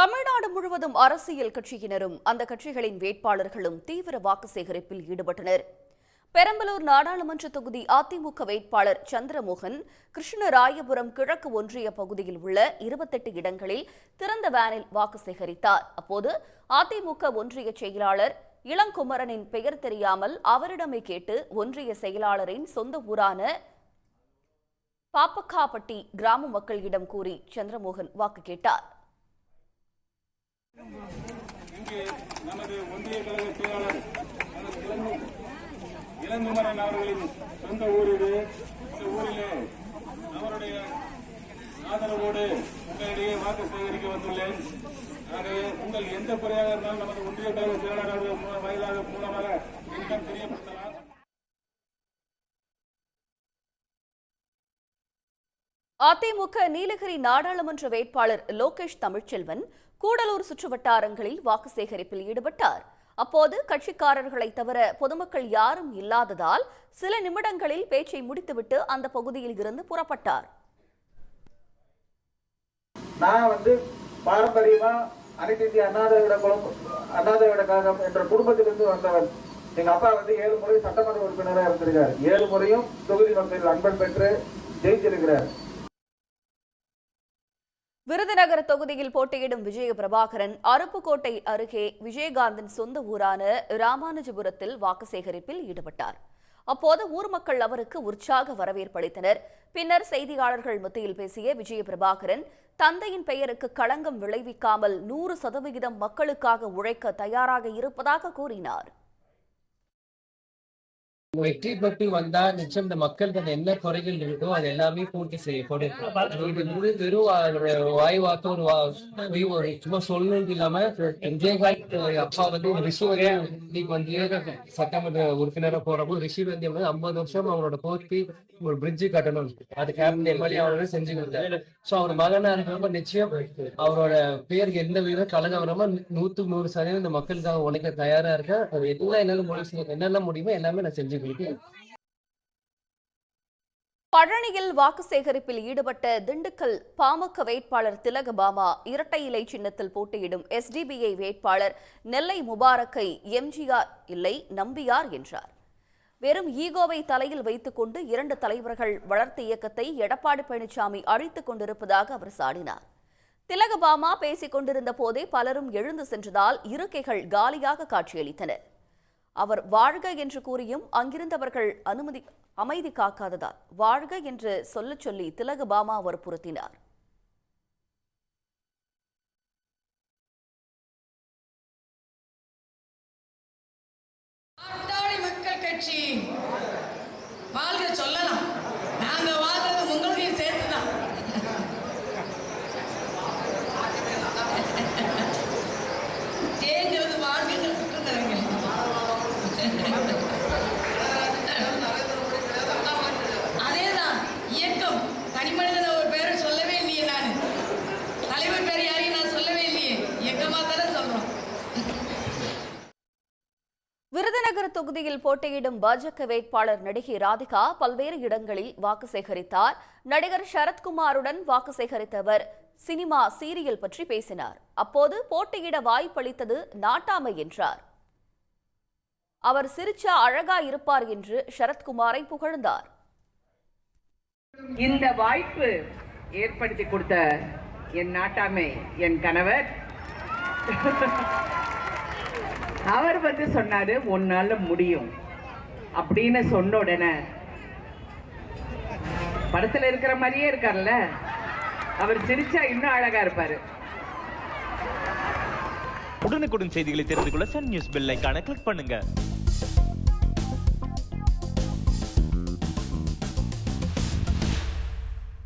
தமிழ்நாடு முழுவதும் அரசியல் கட்சியினரும் அந்த கட்சிகளின் வேட்பாளர்களும் தீவிர வாக்கு சேகரிப்பில் ஈடுபட்டனர். பெரம்பலூர் நாடாளுமன்ற தொகுதி அதிமுக வேட்பாளர் சந்திரமோகன் கிருஷ்ணராயபுரம் கிழக்கு ஒன்றிய பகுதியில் உள்ள இருபத்தெட்டு இடங்களில் திறந்த வேனில் வாக்கு சேகரித்தார். அப்போது அதிமுக ஒன்றிய செயலாளர் இளங்குமரனின் பெயர் தெரியாமல் அவரிடமே கேட்டு ஒன்றிய செயலாளரின் சொந்த ஊரான பாப்பக்காப்பட்டி கிராம மக்களிடம் கூறி சந்திரமோகன் வாக்கு கேட்டார். இங்கு நமது ஒன்றிய கழக செயலாளர் நமது இளங்கு- இளங்குமரன் அவர்களின் சொந்த ஊர் இது இந்த ஊரிலே அவருடைய ஆதரவோடு உங்களிடையே வாக்கு சேகரிக்க வந்துள்ளேன். ஆகவே உங்கள் எந்த குறையாக இருந்தாலும் நமது ஒன்றிய கழக செயலாளர் அவர்கள் மூல- வாயிலாக மூலமாக அதிமுக நீலகிரி நாடாளுமன்ற வேட்பாளர் லோகேஷ் தமிழ்ச்செல்வன் கூடலூர் சுற்றுவட்டாரங்களில் வாக்கு சேகரிப்பில் ஈடுபட்டார். அப்போது கட்சிக்காரர்களை தவிர பொதுமக்கள் யாரும் இல்லாததால் சில நிமிடங்களில் பேச்சை முடித்துவிட்டு அந்த பகுதியில் இருந்து புறப்பட்டார். நான் வந்து பாரம்பரியமா அனைத்து இந்திய அண்ணா திராவிட குழம்பு அண்ணா கழகம் என்ற குடும்பத்திலிருந்து வந்தவன். எங்க அப்பா வந்து ஏழு முறை சட்டமன்ற உறுப்பினராக இருந்திருக்கார். ஏழு முறையும் தொகுதி மக்களில் அன்பன் பெற்று ஜெயிச்சிருக்கிறார் விருதுநகர் தொகுதியில் போட்டியிடும் விஜய பிரபாகரன் அருப்புக்கோட்டை அருகே விஜயகாந்தின் சொந்த ஊரான ராமானுஜபுரத்தில் வாக்கு சேகரிப்பில் ஈடுபட்டார். அப்போது ஊர் மக்கள் அவருக்கு உற்சாக வரவேற்பளித்தனர் பின்னர் செய்தியாளர்கள் மத்தியில் பேசிய விஜய பிரபாகரன் தந்தையின் பெயருக்கு களங்கம் விளைவிக்காமல் நூறு சதவிகிதம் மக்களுக்காக உழைக்க தயாராக இருப்பதாக கூறினார். வெற்றி பெற்று வந்தா நிச்சயம் இந்த மக்களுக்கு என்ன குறைகள் இருக்கோ அது எல்லாமே பூர்த்தி செய்யப்படும். வெறும் வா- ஒரு சும்மா சொல்லணும் இல்லாம விஜயகாந்த் அப்பா வந்து ரிஷி இன்னைக்கு வந்து சட்டமன்ற உறுப்பினரா போறப்போ ரிஷி வந்து வந்து ஐம்பது வருஷம் அவரோட போர்த்தி ஒரு பிரிட்ஜு கட்டணும். அது கேபினட் எம்எல்ஏ அவரோட செஞ்சு கொடுத்தாரு. சோ அவர் மகனா இருக்கிறப்ப நிச்சயம் அவரோட பேருக்கு எந்த விதம் கலங்க வராம நூத்துக்கு நூறு சதவீதம் இந்த மக்களுக்காக உழைக்க தயாரா இருக்கேன். அது எல்லாம் என்னால முடிவு என்னெல்லாம் முடியுமோ எல்லாமே நான் செஞ்சு பழனியில் வாக்கு சேகரிப்பில் ஈடுபட்ட திண்டுக்கல் பாமக வேட்பாளர் திலகபாமா இரட்டை இலை சின்னத்தில் போட்டியிடும் எஸ்டிபிஐ வேட்பாளர் நெல்லை முபாரக்கை எம்ஜிஆர் இல்லை நம்பியார் என்றார். வெறும் ஈகோவை தலையில் வைத்துக்கொண்டு இரண்டு தலைவர்கள் வளர்த்த இயக்கத்தை எடப்பாடி பழனிசாமி அழித்துக் கொண்டிருப்பதாக அவர் சாடினார். திலகபாமா பேசிக் கொண்டிருந்த போதே பலரும் எழுந்து சென்றதால் இருக்கைகள் காலியாக காட்சியளித்தனர். அவர் வாழ்க என்று கூறியும் அங்கிருந்தவர்கள் அனுமதி அமைதி காக்காததால் வாழ்க என்று சொல்லச் சொல்லி திலகபாமா வற்புறுத்தினார். பாட்டாளி தொகுதியில் போட்டியிடும் பாஜக வேட்பாளர் நடிகை ராதிகா பல்வேறு இடங்களில் வாக்கு சேகரித்தார். நடிகர் சரத்குமாருடன் வாக்கு சேகரித்தவர். சினிமா சீரியல் பற்றி பேசினார். அப்போது போட்டியிட வாய்ப்பளித்தது நாட்டாமை என்றார். அவர் சிரிச்சா அழகா இருப்பார் என்று சரத்குமாரை புகழ்ந்தார். இந்த வாய்ப்பு ஏற்படுத்தி கொடுத்த என் நாட்டாமை என் கணவர். அவர் வந்து சொன்னாரு உன்னால முடியும். அப்படின்னு சொன்ன உடனே படத்துல இருக்கிற மாதிரியே இருக்கார்ல? அவர் சிரிச்சா இன்னும் அழகா இருப்பாரு. உடனுக்குடன் செய்திகளை தெரிந்து கொள்ள சன் நியூஸ் பெல் ஐக்கான கிளிக் பண்ணுங்க.